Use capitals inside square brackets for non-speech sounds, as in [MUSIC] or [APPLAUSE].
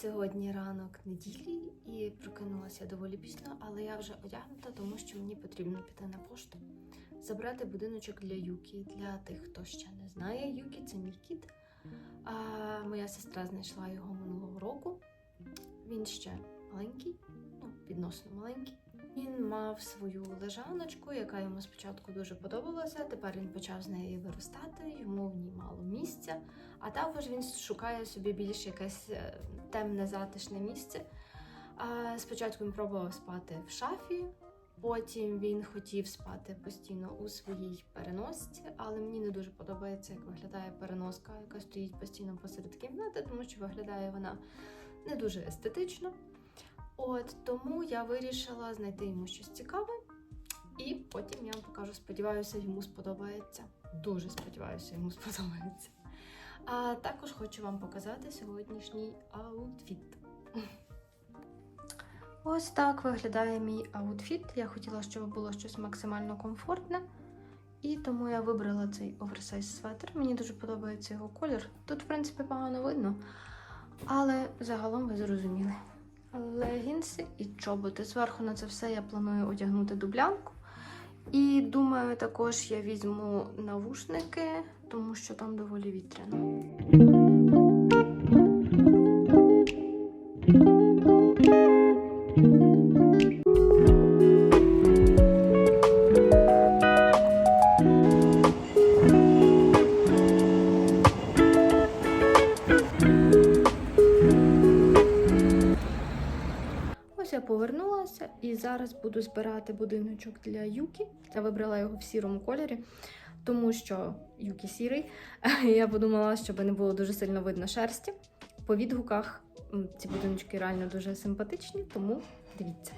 Сьогодні ранок неділі і прокинулася доволі пізно, але я вже одягнута, тому що мені потрібно піти на пошту, забрати будиночок для Юкі. Для тих, хто ще не знає, Юкі це мій кіт. А, Моя сестра знайшла його минулого року. Він ще маленький, ну, відносно маленький. Він мав свою лежаночку, яка йому спочатку дуже подобалася. Тепер він почав з неї виростати, йому в ній мало місця. А також він шукає собі більш якесь е, темне затишне місце. Спочатку він пробував спати в шафі, потім він хотів спати постійно у своїй переносці, але мені не дуже подобається, як виглядає переноска, яка стоїть постійно посеред кімнати, тому що виглядає вона не дуже естетично. От тому я вирішила знайти йому щось цікаве, і потім я вам покажу. Сподіваюся, йому сподобається. Дуже сподіваюся, йому сподобається. А також хочу вам показати сьогоднішній аутфіт. [LAUGHS] Ось так виглядає мій аутфіт. Я хотіла, щоб було щось максимально комфортне. І тому я вибрала цей оверсайз светр. Мені дуже подобається його колір. Тут, в принципі, погано видно. Але загалом ви зрозуміли. Легінси і чоботи. Зверху на це все я планую одягнути дублянку. І думаю, також я візьму навушники, тому що там доволі вітряно. Я повернулася і зараз буду збирати будиночок для Юкі. Я вибрала його в сірому кольорі, тому що Юкі сірий. [LAUGHS] Я подумала, щоб не було дуже сильно видно шерсті. По відгуках ці будиночки реально дуже симпатичні, тому дивіться.